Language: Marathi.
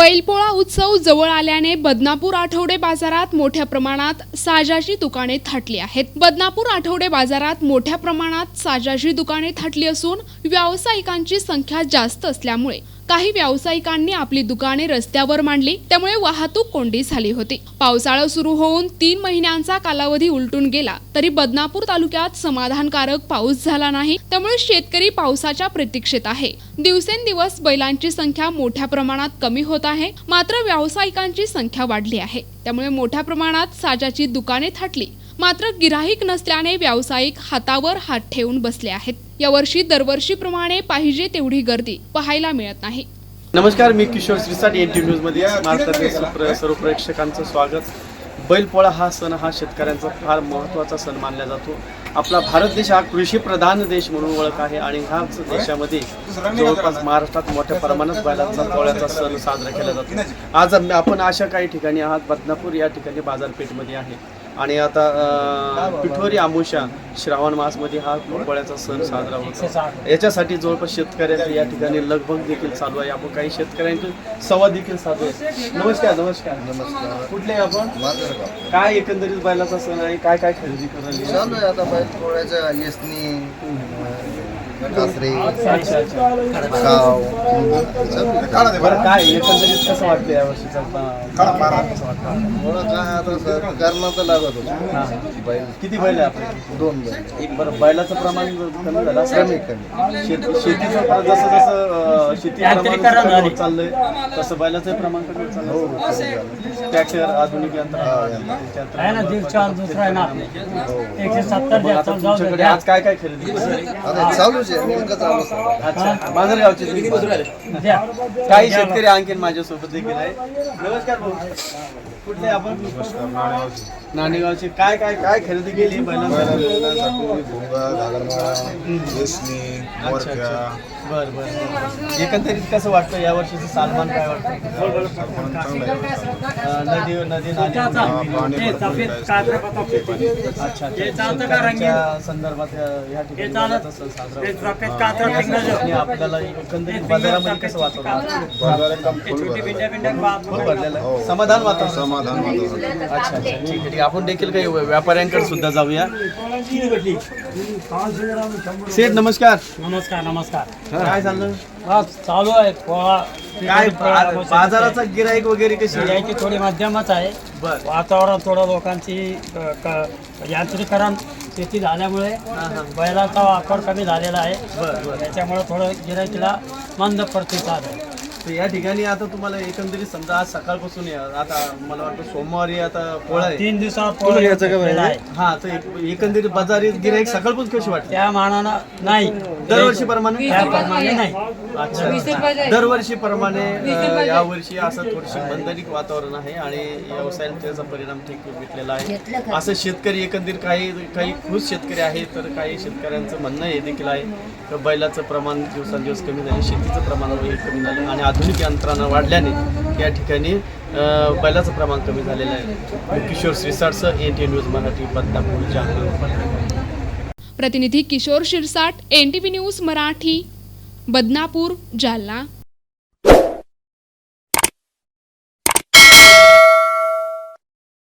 बैलपोळा उत्सव जवळ आल्याने बदनापूर आठवडे बाजारात मोठ्या प्रमाणात साजाची दुकाने थाटली आहेत. बदनापूर आठवडे बाजारात मोठ्या प्रमाणात साजाची दुकाने थाटली असून व्यावसायिकांची संख्या जास्त असल्यामुळे काही व्यावसायिकांनी आपली दुकाने रस्त्यावर मांडली. त्यामुळे वाहतूक कोंडी झाली होती. पावसाळा सुरू होऊन तीन महिन्यांचा कालावधी उलटून गेला तरी बदनापूर तालुक्यात समाधानकारक पाऊस झाला नाही. त्यामुळे शेतकरी पावसाच्या प्रतीक्षेत आहे. दिवसेंदिवस बैलांची संख्या मोठ्या प्रमाणात कमी होत आहे. मात्र व्यावसायिकांची संख्या वाढली आहे. त्यामुळे मोठ्या प्रमाणात साजाची दुकाने थाटली. मात्र गिराहीक नसल्याने व्यावसायिक हातावर हात ठेवून बसले आहेत. यावर्षी दरवर्षीप्रमाणे पाहिजे तेवढी गर्दी पाहायला मिळत नाही. नमस्कार मी किशोर श्रीसाट एन टी न्यूजमध्ये. महाराष्ट्रातील सर्व- प्रेक्षकांचं स्वागत. बैलपोळा हा सण हा शेतकऱ्यांचा फार महत्त्वाचा सण मानला जातो. आपला भारत देश हा कृषीप्रधान देश म्हणून ओळख आहे आणि ह्याच देशामध्ये जवळपास महाराष्ट्रात मोठ्या प्रमाणात बैलांचा पोळ्याचा सण साजरा केला जातो. आज आपण अशा काही ठिकाणी आहात बदनापूर या ठिकाणी बाजारपेठमध्ये आहे. आणि आता पिठोरी आमुषा श्रावण मासमध्ये हा पोळ्याचा सण साजरा होतो. याच्यासाठी जवळपास शेतकऱ्यांची या ठिकाणी लगबग देखील चालू आहे. आपण काही शेतकऱ्यांचे संवाद देखील साधू आहे नमस्कार नमस्कार. नमस्कार. कुठले आपण. काय एकंदरीत बैलाचा सण आहे? काय काय खरेदी करायला आता बैल कासरे गाव. बरं काय एकंदरीत कसं वाटतं या वर्षीचा कसं वाटतं? काय आता सर करणं तर लागत होतं. बैल. किती बैल आहे आपले? दोन बैल. बरं बैलाचं प्रमाण कमी झालं कमी कमी. शेत- शेतीचं जसं जसं शेती प्रमाण चाललंय. तसं बैलाचं प्रमाण कमी होत हो झालं ट्रॅक्टर आधुनिक यंत्र हा. आज काय काय खरेदी चालूच आहे. काही शेतकरी आणखीन माझ्यासोबत देखील आहे नमस्कार भाऊ. कुठले आपण? नाणेगावचे. काय काय काय खरेदी केली बैलांसाठी बर बर. एकंदरीत कसं वाटतं या वर्षीचं सालमान काय वाटतं? नदी नदी. अच्छा संदर्भात या- ठिकाणी. आपल्याला एकंदरीत बाजारामध्ये कसं वातावरण हो. समाधान वातावरण. समाधान वातावरण अच्छा अच्छा ठीक आहे ठीक. आहे आपण देखील काही व्यापाऱ्यांकडे सुद्धा जाऊया. सेठ नमस्कार. नमस्कार नमस्कार. काय चाललं? हा, चालू आहे. पोळा काय पोळा बा- बाजाराचा गिराईक वगैरे कशी? आहे? यायची थोडी मध्यमच आहे. बर. वातावरण थोडं लोकांची अ, क- यांत्रिकरण शेती झाल्यामुळे बैलाचा वापर कमी झालेला आहे. बर बर. त्याच्यामुळे थोडं गिरायकीला मंद प्रतिसाद आहे. तर या ठिकाणी आता तुम्हाला एकंदरीत समजा आज सकाळपासून या आता मला वाटतं सोमवारी आता पोळा आहे. तीन दिवसावर पोळा घेतलेला आहे. हा तर एक- एकंदरीत बाजारी गिराईक सकाळपासून कशी वाटते त्या मानानं नाही. दरवर्षी प्रमाणे त्याप्रमाणे नाही. अच्छा. दरवर्षी प्रमाणे या वर्षी असं थोडीशी मंदरिक वातावरण आहे आणि व्यवसायाला त्याचा परिणाम ठीक भेटलेला आहे. असं शेतकरी एकंदरीत काही काही खुश शेतकरी आहेत तर काही शेतकऱ्यांचं म्हणणं हे देखील आहे. की बैलाचं प्रमाण दिवसांदिवस कमी झाले शेतीचं प्रमाण वगैरे कमी झालं आणि आधुनिक यंत्रणा वाढल्याने या ठिकाणी अं, बैलाचं प्रमाण कमी झालेलं आहे. Kishor श्रीसाटचं N T news Marathi Badlapur Jalna. प्रतिनिधी Kishor Shirsat N T V news Marathi Badnapur Jalna.